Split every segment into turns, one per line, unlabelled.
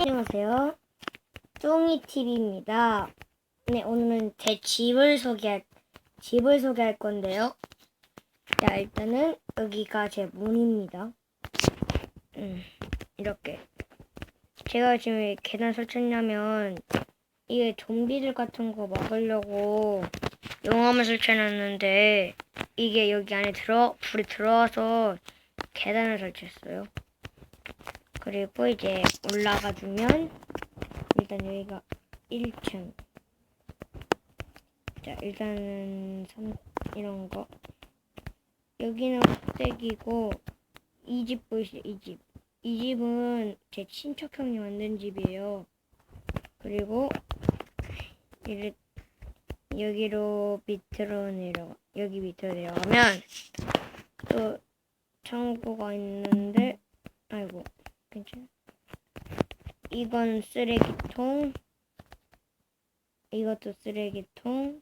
안녕하세요. 쫑이TV입니다. 네, 오늘은 제 집을 소개할, 집을 소개할 건데요. 자, 일단은 여기가 제 문입니다. 음, 이렇게. 제가 지금 왜 계단 설치했냐면, 이게 좀비들 같은 거 막으려고 용암을 설치해놨는데, 이게 여기 안에 들어, 불이 들어와서 계단을 설치했어요. 그리고 이제 올라가 주면 일단 여기가 1층. 자 일단은 3, 이런 거. 여기는 흑색이고 이 집 보이시죠? 이집. 이 집은 제 친척 형이 만든 집이에요. 그리고 이를 여기로 밑으로 내려가 여기 밑으로 내려가면 또 창고가 있는데 아이고 괜찮아. 이건 쓰레기통. 이것도 쓰레기통.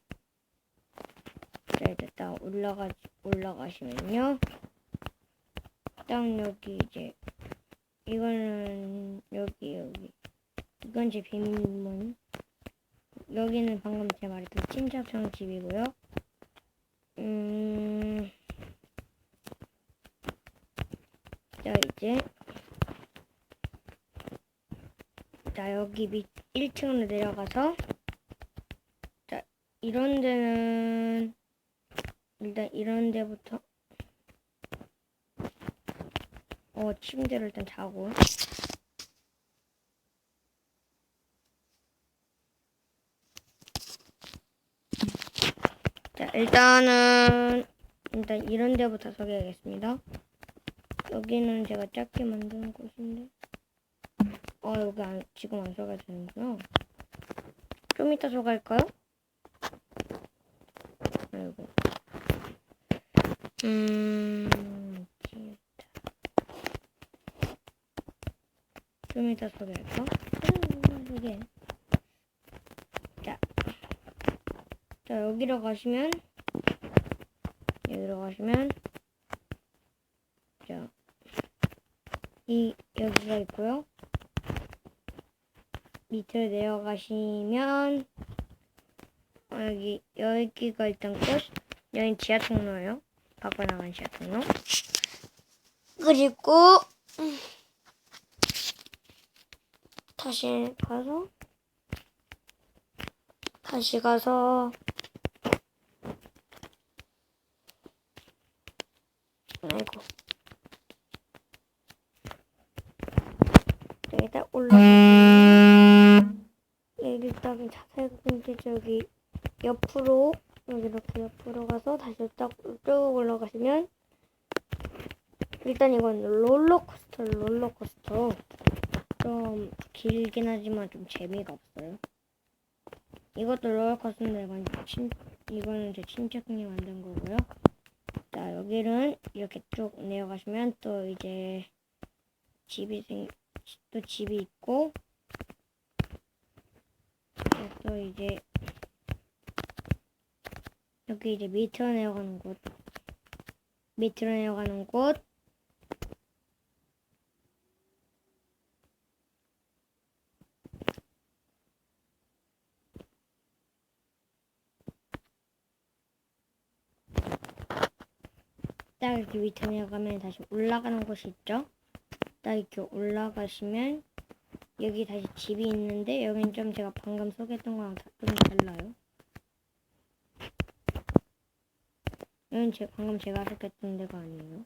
자, 이제 딱 올라가, 올라가시면요. 딱 여기 이제, 이거는 여기, 여기. 이건 제 비밀문. 여기는 방금 제가 말했던 친척형 집이고요. 음, 자, 이제, 자, 여기 밑 1층으로 내려가서. 자, 이런 데는 일단 이런 데부터. 어, 침대를 일단 자고. 자, 일단은 일단 이런 데부터 소개하겠습니다. 여기는 제가 작게 만드는 곳인데 어, 여기 안, 지금 안 소개가 되는구나. 좀 이따 소개할까요? 아이고. 음. 좀 이따 소개할까? 음, 이게. 자. 자, 여기로 가시면, 여기로 가시면, 자, 이, 여기가 있고요. 밑으로 내려가시면 어, 여기 여기가 일단 끝. 여기 지하 통로예요. 밖으로 나간 지하 통로. 그리고 음, 다시 가서 다시 가서 근데 저기 옆으로 여기 이렇게 옆으로 가서 다시 딱쭉 올라가시면 일단 이건 롤러코스터 롤러코스터 좀 길긴 하지만 좀 재미가 없어요. 이것도 롤러코스터인데 이건 친 이거는 제 친척이 만든 거고요. 자 여기는 이렇게 쭉 내려가시면 또 이제 집이 생, 또 집이 있고 또 이제 여기 이제 밑으로 내려가는 곳. 밑으로 내려가는 곳. 딱 이렇게 밑으로 내려가면 다시 올라가는 곳이 있죠? 딱 이렇게 올라가시면 여기 다시 집이 있는데 여긴 좀 제가 방금 소개했던 거랑 다- 좀 달라요. 여긴 제 방금 제가 소개했던 데가 아니에요.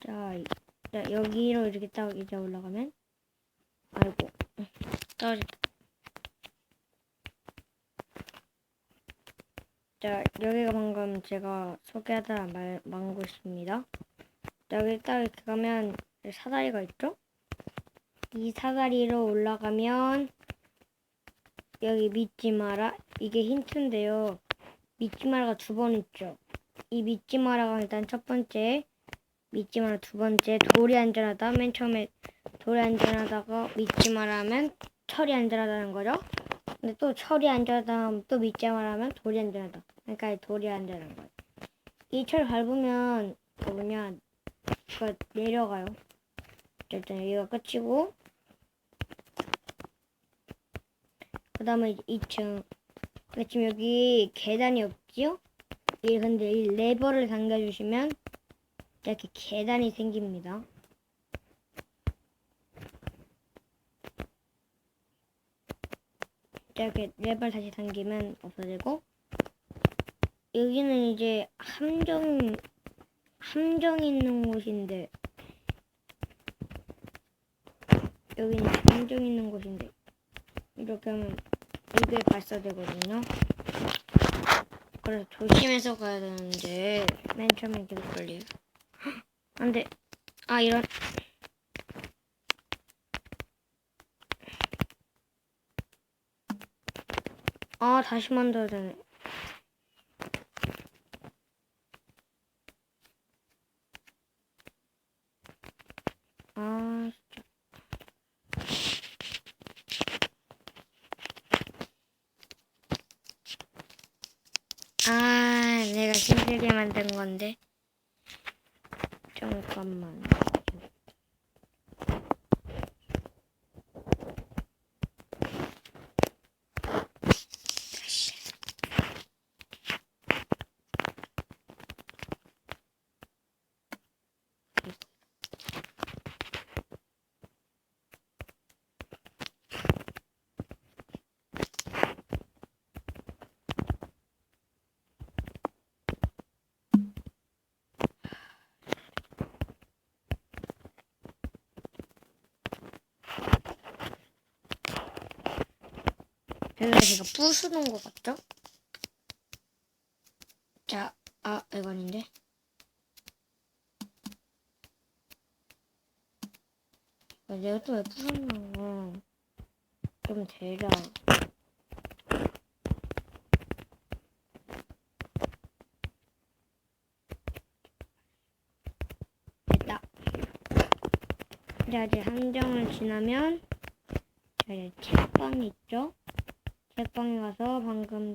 자, 여기로 이렇게 딱 이제 올라가면 아이고 떨어졌 자, 여기가 방금 제가 소개하다 말. 자, 여기 딱 이렇게 가면 사다리가 있죠? 이 사다리로 올라가면 여기 믿지 마라. 이게 힌트인데요. 믿지 마라가 두 번 있죠. 이 믿지 마라가 일단 첫 번째, 믿지 마라 두 번째, 돌이 안전하다. 맨 처음에 돌이 안전하다가 믿지 마라면 철이 안전하다는 거죠. 근데 또 철이 안전하다 하면 또 믿지 마라면 돌이 안전하다. 그러니까 이 돌이 안전한 거예요. 이 철 밟으면 그 뭐냐 그 내려가요. 자, 일단 여기가 끝이고 그 다음에 2층 근데 지금 여기 계단이 없지요? 이 근데 이 레버를 당겨주시면 이렇게 계단이 생깁니다. 이렇게 레버를 다시 당기면 없어지고 여기는 이제 함정 함정 있는 곳인데 여기는 함정 있는 곳인데 이렇게 하면 이게 발사되거든요. 그래서 조심해서 가야 되는데 맨 처음에 계속 걸려요. 안돼. 아 이런. 아 다시 만들어야 되네. 아 진짜. 아, 내가 힘들게 만든 건데. 잠깐만. 다시. 여기가 제가 부수는 것 같죠? 자, 아, 이거 아닌데. 아, 내가 또 왜 부쉈나. 좀 되라. 됐다. 자, 이제 함정을 지나면, 자, 이제 책방이 있죠? 책방에 가서 방금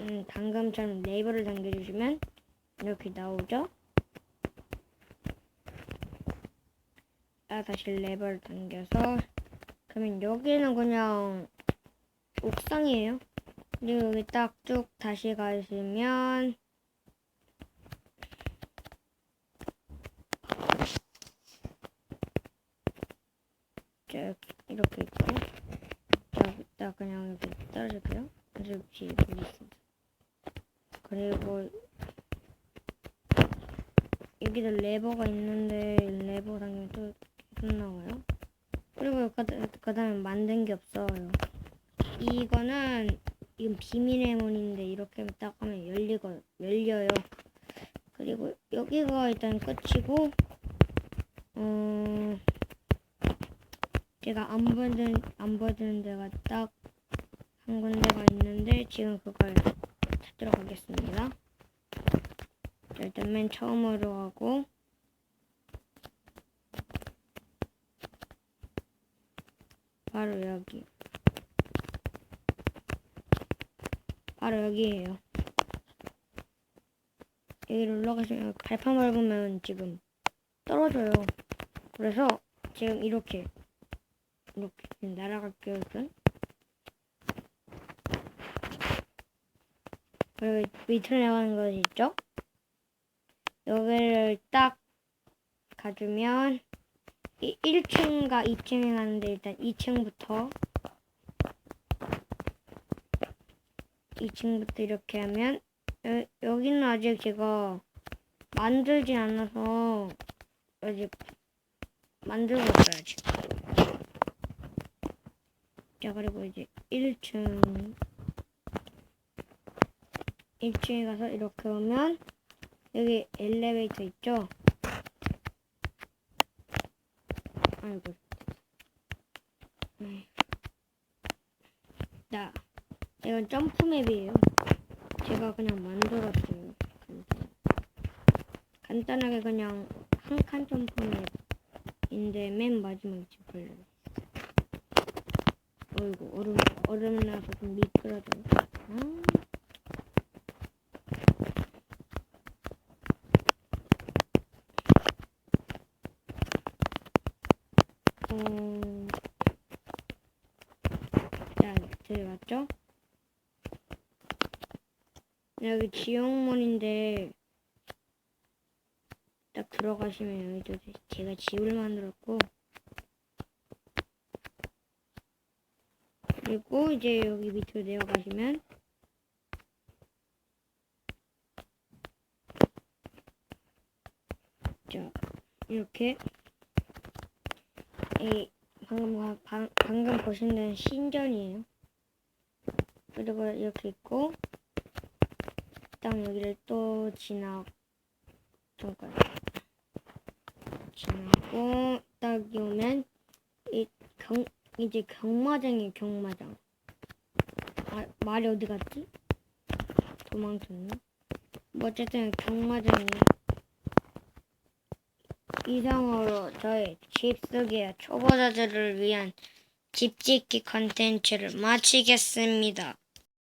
음, 방금처럼 네이버를 당겨주시면 이렇게 나오죠? 아, 다시 레버를 당겨서 그러면 여기는 그냥 옥상이에요. 그리고 여기 딱 쭉 다시 가시면 자, 이렇게 있고 자, 이따 그냥 이렇게 떨어질게요. 이렇게 여기 있습니다. 그리고 여기도 레버가 있는데 레버 당기면 또 나와요. 그리고 그, 그 다음에 만든 게 없어요. 이거는 이건 비밀의 문인데 이렇게 딱 하면 열리고 열려요. 그리고 여기가 일단 끝이고 어 제가 안 보여드는 안 보여드는 데가 딱 한 군데가 있는데 지금 그걸 찾으러 가겠습니다. 자, 일단 맨 처음으로 가고 바로 여기 바로 여기에요. 여기로 올라가시면 발판 밟으면 지금 떨어져요. 그래서 지금 이렇게 이렇게 날아갈게요 우선. 그리고 밑으로 나가는 거 있죠? 여기를 딱 가주면 이 1층과 2층에 가는데 일단 2층부터 2층부터 이렇게 하면 여, 여기는 아직 제가 만들진 않아서 아직 만들고 있어요 지금 자 그리고 이제 1층 1층에 가서 이렇게 오면 여기 엘리베이터 있죠? 아이고 음. 자 이건 점프맵이에요 제가 그냥 만들었어요 간단. 간단하게 그냥 한 칸 점프맵인데 맨 마지막에 걸려요 어이구 얼음 얼음 나서 좀 미끄러져. 들어왔죠? 음. 여기 지옥문인데 딱 들어가시면 여기 제가 지을 만들었고 그리고 이제 여기 밑으로 내려가시면 자 이렇게 이 방금 봐- 방, 방금 보신 데는 신전이에요. 그리고 이렇게 있고 그다음 여기를 또 지나 잠깐 지나고 딱 오면 이 경 이제 경마장이에요 경마장. 아 말이 어디 갔지? 도망쳤나? 뭐 어쨌든 경마장이에요. 이상으로 저희 집 속의 초보자들을 위한 집 짓기 컨텐츠를 마치겠습니다.